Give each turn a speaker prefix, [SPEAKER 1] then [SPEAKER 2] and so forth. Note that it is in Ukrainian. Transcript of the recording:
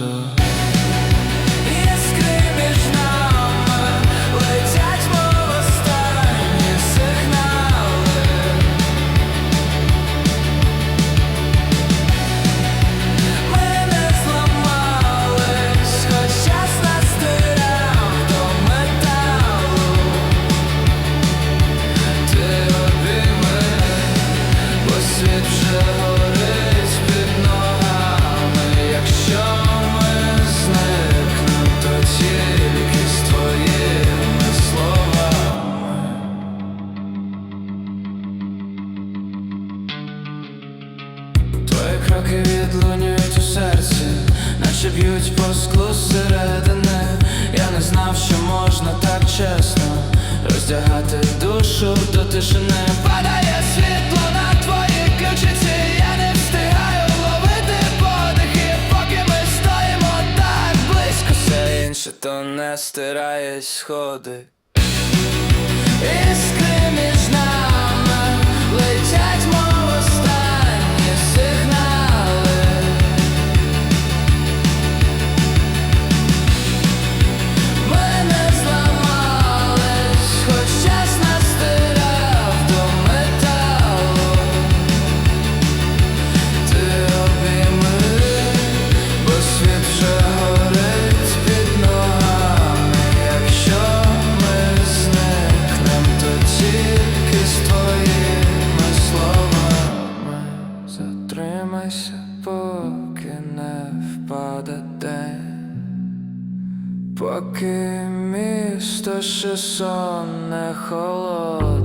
[SPEAKER 1] answer б'ють по склу зсередини. Я не знав, що можна так чесно роздягати душу до тишини. Падає світло на твої ключиці, я не встигаю ловити подихи, поки ми стоїмо так близько. Все інше то не стирає сходи. Іскри між нами летять, мов Поки місто ще сонне, холодне,